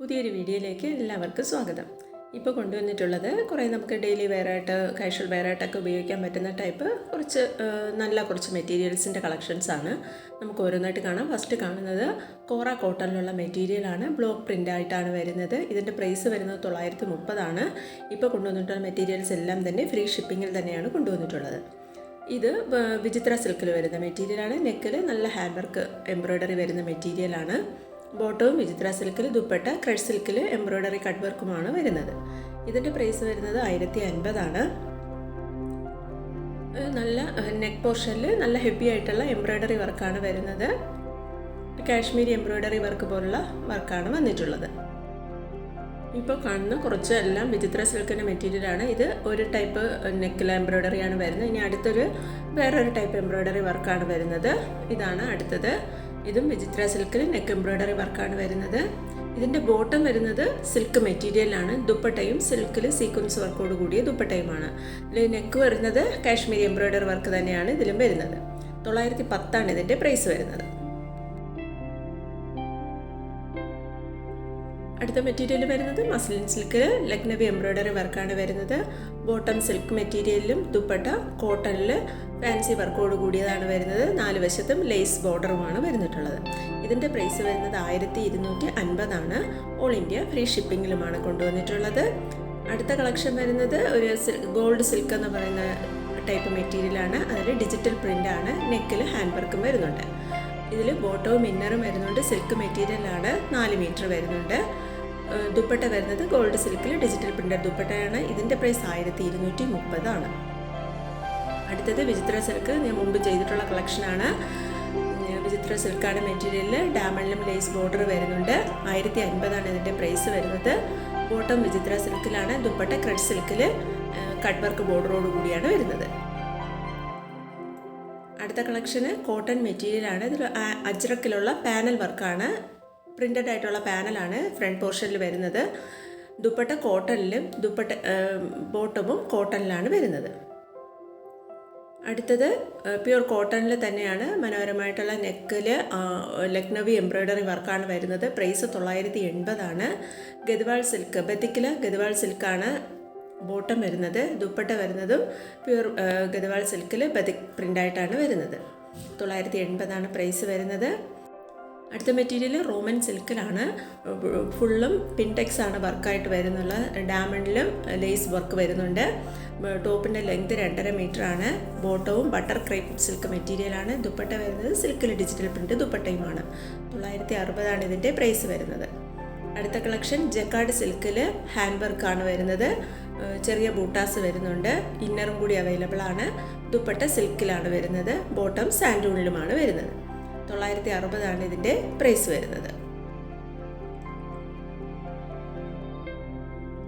പുതിയൊരു വീഡിയോയിലേക്ക് എല്ലാവർക്കും സ്വാഗതം. ഇപ്പോൾ കൊണ്ടുവന്നിട്ടുള്ളത് കുറേ നമുക്ക് ഡെയിലി വെയറായിട്ട് കാഷ്വൽ വെയറായിട്ടൊക്കെ ഉപയോഗിക്കാൻ പറ്റുന്ന ടൈപ്പ് കുറച്ച് നല്ല കുറച്ച് മെറ്റീരിയൽസിന്റെ കളക്ഷൻസ് ആണ്. നമുക്ക് ഓരോന്നായിട്ട് കാണാം. ഫസ്റ്റ് കാണുന്നത് കോറ കോട്ടണിലുള്ള മെറ്റീരിയലാണ് ബ്ലോക്ക് പ്രിന്റ് ആയിട്ടാണ് വരുന്നത്. ഇതിന്റെ പ്രൈസ് വരുന്നത് തൊള്ളായിരത്തി മുപ്പതാണ് ഇപ്പോൾ കൊണ്ടുവന്നിട്ടുള്ള മെറ്റീരിയൽസ് എല്ലാം തന്നെ ഫ്രീ ഷിപ്പിങ്ങിൽ തന്നെയാണ് കൊണ്ടുവന്നിട്ടുള്ളത്. ഇത് വിചിത്ര സിൽക്കിൽ വരുന്ന മെറ്റീരിയലാണ് നെക്കിൽ നല്ല ഹാൻഡ് വർക്ക് എംബ്രോയ്ഡറി വരുന്ന മെറ്റീരിയലാണ് ബോട്ടവും വിചിത്ര സിൽക്കിൽ ദുപ്പട്ട ക്രഷ് സിൽക്കിൽ എംബ്രോയ്ഡറി കട്ട് വർക്കുമാണ് വരുന്നത്. ഇതിന്റെ പ്രൈസ് വരുന്നത് ആയിരത്തി അൻപതാണ്. നല്ല നെക്ക് പോർഷനിൽ നല്ല ഹെവി ആയിട്ടുള്ള എംബ്രോയ്ഡറി വർക്കാണ് വരുന്നത്. കാശ്മീരി എംബ്രോയ്ഡറി വർക്ക് പോലുള്ള വർക്കാണ് വന്നിട്ടുള്ളത്. ഇപ്പോൾ കാണുന്ന കുറച്ച് എല്ലാം വിചിത്ര സിൽക്കിന്റെ മെറ്റീരിയലാണ് ഇത് ഒരു ടൈപ്പ് നെക്കിൽ എംബ്രോയ്ഡറി ആണ് വരുന്നത്. ഇനി അടുത്തൊരു വേറൊരു ടൈപ്പ് എംബ്രോയ്ഡറി വർക്കാണ് വരുന്നത്. ഇതാണ് അടുത്തത്. ഇതും വിചിത്ര സിൽക്കിൽ നെക്ക് എംബ്രോയ്ഡറി വർക്കാണ് വരുന്നത്. ഇതിന്റെ ബോട്ടം വരുന്നത് സിൽക്ക് മെറ്റീരിയലാണ് ദുപ്പട്ടയും സിൽക്കിൽ സീക്വൻസ് വർക്കോട് കൂടിയ ദുപ്പട്ടയുമാണ്. ഇതിൽ നെക്ക് വരുന്നത് കാശ്മീരി എംബ്രോയ്ഡറി വർക്ക് തന്നെയാണ് ഇതിലും വരുന്നത്. തൊള്ളായിരത്തി പത്താണ് ഇതിന്റെ പ്രൈസ് വരുന്നത്. അടുത്ത മെറ്റീരിയൽ വരുന്നത് മസ്ലിൻ സിൽക്കിൽ ലക്നവി എംബ്രോയ്ഡറി വർക്കാണ് വരുന്നത്. ബോട്ടം സിൽക്ക് മെറ്റീരിയലിലും ദുപ്പട്ട കോട്ടണിൽ ഫാൻസി വർക്കോട് കൂടിയതാണ് വരുന്നത്. നാല് വശത്തും ലേസ് ബോർഡറുമാണ് വരുന്നിട്ടുള്ളത്. ഇതിന്റെ പ്രൈസ് വരുന്നത് ആയിരത്തി ഇരുന്നൂറ്റി അൻപതാണ് ഓൾ ഇന്ത്യ ഫ്രീ ഷിപ്പിങ്ങിലുമാണ് കൊണ്ടുവന്നിട്ടുള്ളത്. അടുത്ത കളക്ഷൻ വരുന്നത് ഒരു ഗോൾഡ് സിൽക്ക് എന്ന് പറയുന്ന ടൈപ്പ് മെറ്റീരിയലാണ് അതിൽ ഡിജിറ്റൽ പ്രിന്റാണ് നെക്കിൽ ഹാൻഡ് വർക്കും വരുന്നുണ്ട്. ഇതിൽ ബോട്ടവും ഇന്നറും വരുന്നുണ്ട്. സിൽക്ക് മെറ്റീരിയലാണ് നാല് മീറ്റർ വരുന്നുണ്ട്. ദുപ്പട്ട വരുന്നത് ഗോൾഡ് സിൽക്കിൽ ഡിജിറ്റൽ പ്രിന്റഡ് ദുപ്പട്ടയാണ്. ഇതിന്റെ പ്രൈസ് ആയിരത്തി ഇരുന്നൂറ്റി മുപ്പതാണ് അടുത്തത് വിചിത്ര സിൽക്ക് ഞാൻ മുമ്പ് ചെയ്തിട്ടുള്ള കളക്ഷനാണ് വിചിത്ര സിൽക്കാണ് മെറ്റീരിയലിൽ ഡാമണ്ടിലും ലേസ് ബോർഡർ വരുന്നുണ്ട്. ആയിരത്തി അൻപതാണ് ഇതിന്റെ പ്രൈസ് വരുന്നത്. ബോട്ടം വിചിത്ര സിൽക്കിലാണ് ദുപ്പട്ട ക്രഡ് സിൽക്കിൽ കട്ട് വർക്ക് ബോർഡറോട് കൂടിയാണ് വരുന്നത്. അടുത്ത കളക്ഷന് കോട്ടൺ മെറ്റീരിയലാണ് ഇതിൽ അജ്രക്കിലുള്ള പാനൽ വർക്കാണ്. പ്രിന്റഡ് ആയിട്ടുള്ള പാനലാണ് ഫ്രണ്ട് പോർഷനിൽ വരുന്നത്. ദുപ്പട്ട കോട്ടണിലും ദുപ്പട്ട ബോട്ടമും കോട്ടണിലാണ് വരുന്നത്. അടുത്തത് പ്യുർ കോട്ടണിൽ തന്നെയാണ് മനോഹരമായിട്ടുള്ള നെക്കിൽ ലക്നവി എംബ്രോയ്ഡറി വർക്കാണ് വരുന്നത്. പ്രൈസ് തൊള്ളായിരത്തി എൺപതാണ്. ഗദ്വാൾ സിൽക്ക് ബത്തിക്കിൽ ഗദ്വാൾ സിൽക്കാണ്. ബോട്ടം വരുന്നത് ദുപ്പട്ട വരുന്നതും പ്യുർ ഗതവാൾ സിൽക്കിൽ ബതിക് പ്രിന്റായിട്ടാണ് വരുന്നത്. തൊള്ളായിരത്തി എൺപതാണ് പ്രൈസ് വരുന്നത്. അടുത്ത മെറ്റീരിയൽ റോമൻ സിൽക്കിലാണ്. ഫുള്ളും പിൻടെക്സ് ആണ് വർക്കായിട്ട് വരുന്നുള്ള ഡാമണ്ടിലും ലേസ് വർക്ക് വരുന്നുണ്ട്. ടോപ്പിന്റെ ലെങ്ത് രണ്ടര മീറ്റർ ആണ് ബോട്ടവും ബട്ടർ ക്രേപ്പ് സിൽക്ക് മെറ്റീരിയലാണ്. ദുപ്പട്ട വരുന്നത് സിൽക്കിൽ ഡിജിറ്റൽ പ്രിന്റ് ദുപ്പട്ടയുമാണ്. തൊള്ളായിരത്തി അറുപതാണ് ഇതിന്റെ പ്രൈസ് വരുന്നത്. അടുത്ത കളക്ഷൻ ജക്കാർഡ് സിൽക്കിൽ ഹാൻഡ് വർക്കാണ് വരുന്നത്. ചെറിയ ബൂട്ടാസ് വരുന്നുണ്ട്. ഇന്നറും കൂടി അവൈലബിൾ ആണ്. ദുപ്പട്ട സിൽക്കിലാണ് വരുന്നത്. ബോട്ടം സാൻഡൂണിലുമാണ് വരുന്നത്. തൊള്ളായിരത്തി അറുപതാണ് ഇതിന്റെ പ്രൈസ് വരുന്നത്.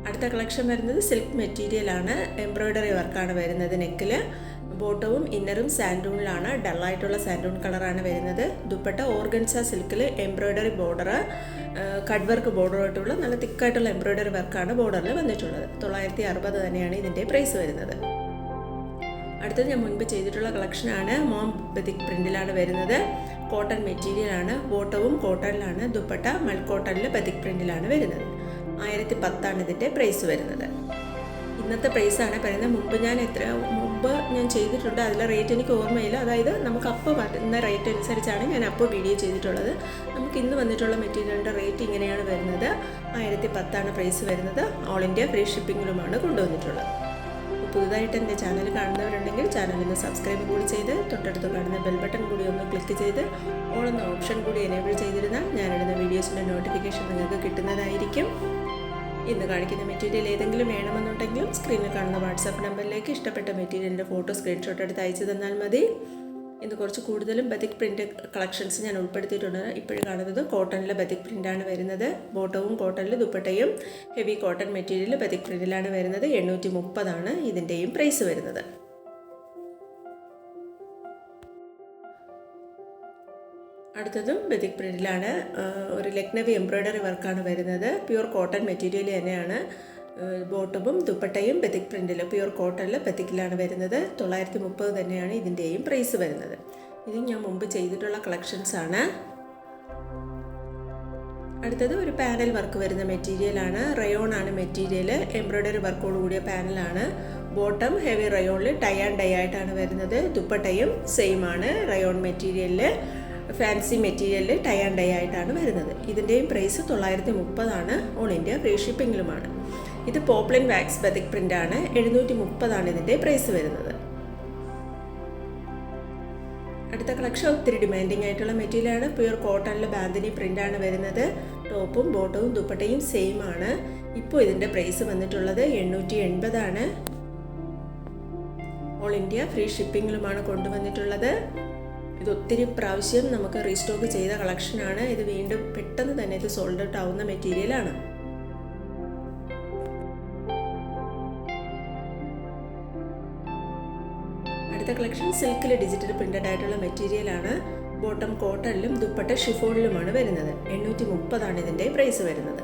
അടുത്ത കളക്ഷൻ വരുന്നത് സിൽക്ക് മെറ്റീരിയലാണ് എംബ്രോയിഡറി വർക്കാണ് വരുന്നത് നെക്കിൽ ബോട്ടവും ഇന്നറും സാൻഡൂണിലാണ്. ഡള്ളായിട്ടുള്ള സാൻഡൂൺ കളറാണ് വരുന്നത്. ദുപ്പട്ട ഓർഗൻസ സിൽക്കിൽ എംബ്രോയ്ഡറി ബോർഡർ കട്ട് വർക്ക് ബോർഡറായിട്ടുള്ള നല്ല തിക്കായിട്ടുള്ള എംബ്രോയ്ഡറി വർക്കാണ് ബോർഡറിൽ വന്നിട്ടുള്ളത്. തൊള്ളായിരത്തി അറുപത് തന്നെയാണ് ഇതിന്റെ പ്രൈസ് വരുന്നത്. അടുത്തത് ഞാൻ മുൻപ് ചെയ്തിട്ടുള്ള കളക്ഷനാണ് മോം ബതിക് പ്രിന്റിലാണ് വരുന്നത്. കോട്ടൺ മെറ്റീരിയലാണ് ബോട്ടവും കോട്ടണിലാണ് ദുപ്പട്ട മൽക്കോട്ടണിൽ ബതിക് പ്രിന്റിലാണ് വരുന്നത്. ആയിരത്തി പത്താണ് ഇതിന്റെ പ്രൈസ് വരുന്നത്. ഇന്നത്തെ പ്രൈസാണ് പറയുന്നത്. മുമ്പ് ഞാൻ എത്ര മുമ്പ് ഞാൻ ചെയ്തിട്ടുണ്ട്. അതിലെ റേറ്റ് എനിക്ക് ഓർമ്മയില്ല. അതായത് നമുക്ക് അപ്പോൾ വരുന്ന റേറ്റ് അനുസരിച്ചാണ് ഞാൻ അപ്പോൾ വീഡിയോ ചെയ്തിട്ടുള്ളത്. നമുക്ക് ഇന്ന് വന്നിട്ടുള്ള മെറ്റീരിയലിന്റെ റേറ്റ് ഇങ്ങനെയാണ് വരുന്നത്. ആയിരത്തി പത്താണ് പ്രൈസ് വരുന്നത് ഓൾ ഇന്ത്യ ഫ്രീ ഷിപ്പിങ്ങിലുമാണ് കൊണ്ടുവന്നിട്ടുള്ളത്. പുതുതായിട്ട് എന്റെ ചാനൽ കാണുന്നവരുണ്ടെങ്കിൽ ചാനലിന് സബ്സ്ക്രൈബ് കൂടി ചെയ്ത് തൊട്ടടുത്ത് കാണുന്ന ബെൽ ബട്ടൺ കൂടി ഒന്ന് ക്ലിക്ക് ചെയ്ത് ഓൾ എന്ന ഓപ്ഷൻ കൂടി എനേബിൾ ചെയ്തിരുന്നാൽ ഞാനിടുന്ന വീഡിയോസിന്റെ നോട്ടിഫിക്കേഷൻ നിങ്ങൾക്ക് കിട്ടുന്നതായിരിക്കും. ഇന്ന് കാണിക്കുന്ന മെറ്റീരിയൽ ഏതെങ്കിലും വേണമെന്നുണ്ടെങ്കിലും സ്ക്രീനിൽ കാണുന്ന വാട്സാപ്പ് നമ്പറിലേക്ക് ഇഷ്ടപ്പെട്ട മെറ്റീരിയലിന്റെ ഫോട്ടോ സ്ക്രീൻഷോട്ട് എടുത്ത് അയച്ചു തന്നാൽ മതി. ഇന്ന് കുറച്ച് കൂടുതലും ബതിക് പ്രിന്റ് കളക്ഷൻസ് ഞാൻ ഉൾപ്പെടുത്തിയിട്ടുണ്ട്. ഇപ്പോഴും കാണുന്നത് കോട്ടണിലെ ബതിക് പ്രിന്റാണ് വരുന്നത്. ബോട്ടവും കോട്ടണിൽ ദുപ്പട്ടയും ഹെവി കോട്ടൺ മെറ്റീരിയൽ ബതിക് പ്രിന്റിലാണ് വരുന്നത്. എണ്ണൂറ്റി മുപ്പതാണ് ഇതിന്റെയും പ്രൈസ് വരുന്നത്. അടുത്തതും ബെതിക് പ്രിന്റിലാണ് ഒരു ലക്നവി എംബ്രോയ്ഡറി വർക്കാണ് വരുന്നത്. പ്യുർ കോട്ടൺ മെറ്റീരിയൽ തന്നെയാണ്. ബോട്ടവും ദുപ്പട്ടയും ബെതിക് പ്രിന്റിൽ പ്യുർ കോട്ടണിൽ ബെതിക്കിലാണ് വരുന്നത്. തൊള്ളായിരത്തി മുപ്പത് തന്നെയാണ് ഇതിന്റെയും പ്രൈസ് വരുന്നത്. ഇത് ഞാൻ മുമ്പ് ചെയ്തിട്ടുള്ള കളക്ഷൻസ് ആണ്. അടുത്തത് ഒരു പാനൽ വർക്ക് വരുന്ന മെറ്റീരിയലാണ് റയോൺ ആണ് മെറ്റീരിയൽ എംബ്രോയ്ഡറി വർക്കോട് കൂടിയ പാനലാണ് ബോട്ടം ഹെവി റയോണിൽ ടൈ ആൻഡ് ഡൈ ആയിട്ടാണ് വരുന്നത്. ദുപ്പട്ടയും സെയിം ആണ് റയോൺ മെറ്റീരിയലിൽ ഫാൻസി മെറ്റീരിയലിൽ ടൈ ആൻഡ് ഡൈ ആയിട്ടാണ് വരുന്നത്. ഇതിന്റെയും പ്രൈസ് തൊള്ളായിരത്തി മുപ്പതാണ് ഓൾ ഇന്ത്യ ഫ്രീ ഷിപ്പിങ്ങിലുമാണ് ഇത് പോപ്ലിൻ വാക്സ് ബതിക് ആണ്. എഴുന്നൂറ്റി മുപ്പതാണ് ഇതിന്റെ പ്രൈസ് വരുന്നത്. അടുത്ത കളക്ഷൻ ഒത്തിരി ഡിമാൻഡിങ് ആയിട്ടുള്ള മെറ്റീരിയലാണ് പ്യുർ കോട്ടണിൽ ബാന്തിനി ആണ് വരുന്നത്. ടോപ്പും ബോട്ടവും ദുപ്പട്ടയും സെയിം ആണ്. ഇപ്പോൾ ഇതിന്റെ പ്രൈസ് വന്നിട്ടുള്ളത് എണ്ണൂറ്റി എൺപതാണ് ഓൾ ഇന്ത്യ ഫ്രീ ഷിപ്പിങ്ങിലുമാണ് കൊണ്ടുവന്നിട്ടുള്ളത്. ഇത് ഒത്തിരി പ്രാവശ്യം നമുക്ക് റീസ്റ്റോക്ക് ചെയ്ത കളക്ഷനാണ് ഇത് വീണ്ടും പെട്ടെന്ന് തന്നെ ഇത് സോൾഡ് ഔട്ട് ആവുന്ന മെറ്റീരിയലാണ് അടുത്ത കളക്ഷൻ സിൽക്കിൽ ഡിജിറ്റൽ പ്രിന്റഡ് ആയിട്ടുള്ള മെറ്റീരിയലാണ് ബോട്ടം കോട്ടണിലും ദുപ്പട്ട ഷിഫോണിലുമാണ് വരുന്നത്. എണ്ണൂറ്റി മുപ്പതാണ് ഇതിന്റെ പ്രൈസ് വരുന്നത്.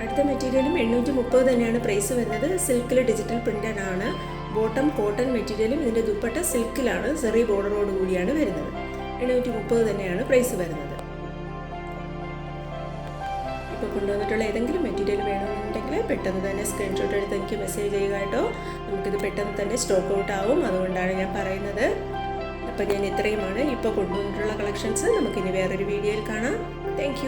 അടുത്ത മെറ്റീരിയലും എണ്ണൂറ്റി മുപ്പത് തന്നെയാണ് പ്രൈസ് വരുന്നത്. സിൽക്കിൽ ഡിജിറ്റൽ പ്രിന്റഡ് ആണ്. ബോട്ടം കോട്ടൺ മെറ്റീരിയലും ഇതിന്റെ ദുപ്പട്ട സിൽക്കിലാണ് സെറി ബോർഡറോട് കൂടിയാണ് വരുന്നത്. എണ്ണൂറ്റി മുപ്പത് തന്നെയാണ് പ്രൈസ് വരുന്നത്. ഇപ്പോൾ കൊണ്ടുവന്നിട്ടുള്ള ഏതെങ്കിലും മെറ്റീരിയൽ വേണമെന്നുണ്ടെങ്കിൽ പെട്ടെന്ന് തന്നെ സ്ക്രീൻഷോട്ട് എടുത്ത് എനിക്ക് മെസ്സേജ് ചെയ്യുക കേട്ടോ. നമുക്കിത് പെട്ടെന്ന് തന്നെ സ്റ്റോക്ക് ഔട്ട് ആവും. അതുകൊണ്ടാണ് ഞാൻ പറയുന്നത്. അപ്പോൾ ഞാൻ ഇത്രയുമാണ്. ഇപ്പോൾ കൊണ്ടുവന്നിട്ടുള്ള കളക്ഷൻസ് നമുക്കിനി വേറൊരു വീഡിയോയിൽ കാണാം. താങ്ക്